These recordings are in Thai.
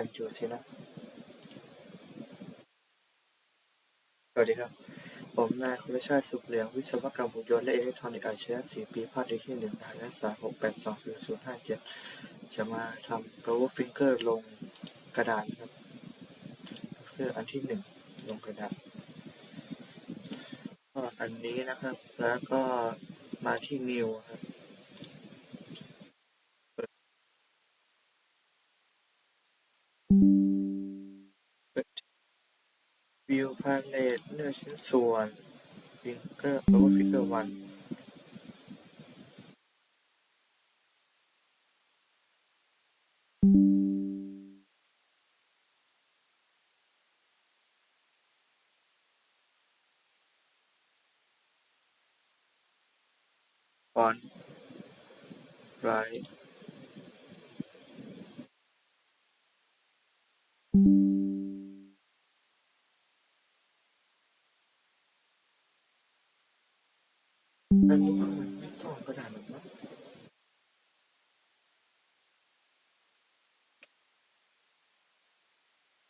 กันอยู่สินะสวัสดีครับ ผมนายคุณชาติสุขเหลือง วิศวกรรมหุ่นยนต์และอิเล็กทรอนิกส์อาชีพสี่ปีภาคเรียนที่หนึ่งทหานักศึกษาหกแปดสองศูนย์ศูนย์ห้าเจ็ดจะมาทำ power finger ลงกระดาษนครับ เพื่ออันที่หนึ่งลงกระดาษก็อันนี้นะครับ แล้วก็มาที่ new ครับ วิวพาเลตเนื้อชิ้นส่วนฟิงเกอร์แล้วก็ฟิงเกอร์วันฟอนไรท์ ช่องกระดาษหรอกมั้ง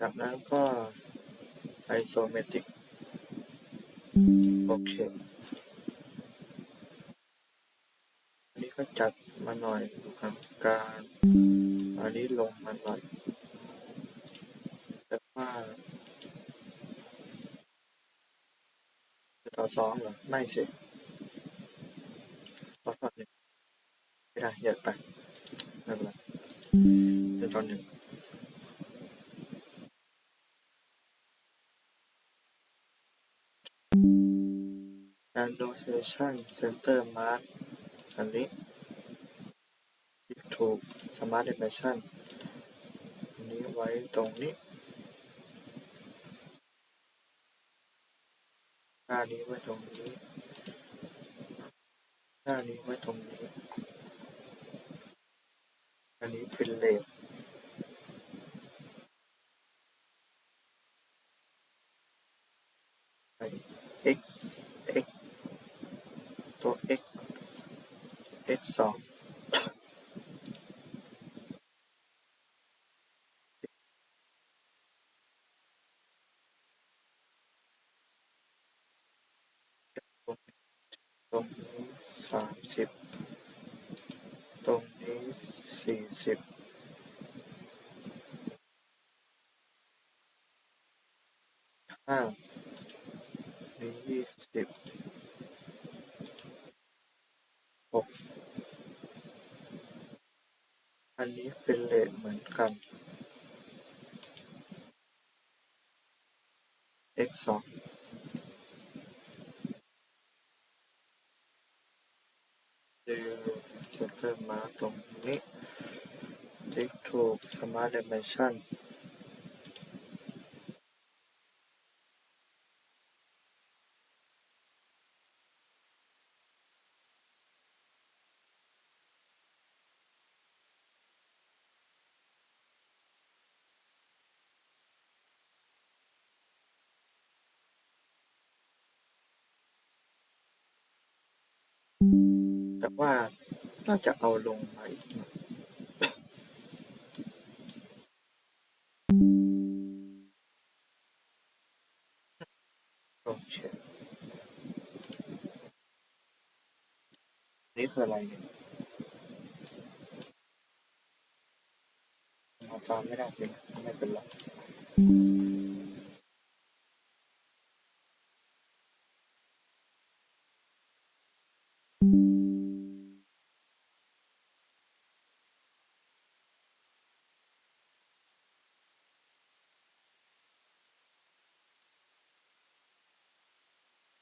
จากนั้นก็ isometric โอเคอันนี้ก็จัดมาหน่อยดูกลางกางอันนี้ลงมาหน่อยแต่ว่าจะต่อสองเหรอ ไม่สิต่อต่อหนึ่ง ไม่ได้เยอะไปไม่เป็นไรเป็นตอนหนึ่ง annotation center mark อันนี้ถูก smart dimension อันนี้ไว้ตรงนี้หน้านี้ไว้ตรงนี้หน้านี้ไว้ตรงนี้ อันนี้ฟิลเลต x x ตัว x x สองตรงนี้สามสิบตรงนี้ สี่สิบห้านี้ยี่สิบหกอันนี้ฟิลเลตเหมือนกัน x สองดูเซ็นเตอร์มาตรงนี้ x ถูก smart dimension แต่ว่า น่าจะเอาลงมาอีกหน่อยโอเคนี่คืออะไรเนี่ยมาตามไม่ได้จริงไม่เป็นไร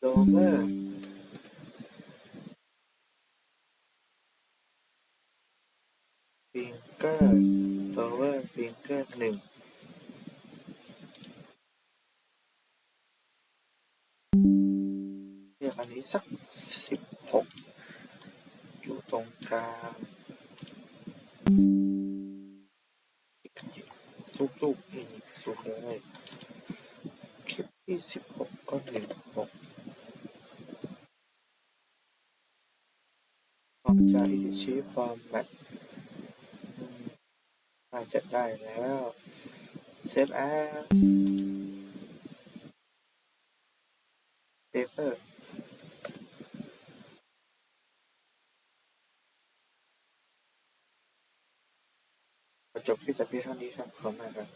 โลเวอร์ฟิงเกอร์โลเวอร์ฟิงเกอร์หนึ่งเรียกอันนี้สักสิบหกอยู่ตรงกลางลูกๆนี่สูงเลยคลิปที่สิบหกก็หนึ่งหก ออกจาก edit sheet format อืมาจะได้แล้ว save as paper ขอจบคลิปแต่เพียงเท่านี้ครับขอบคุณมากครับ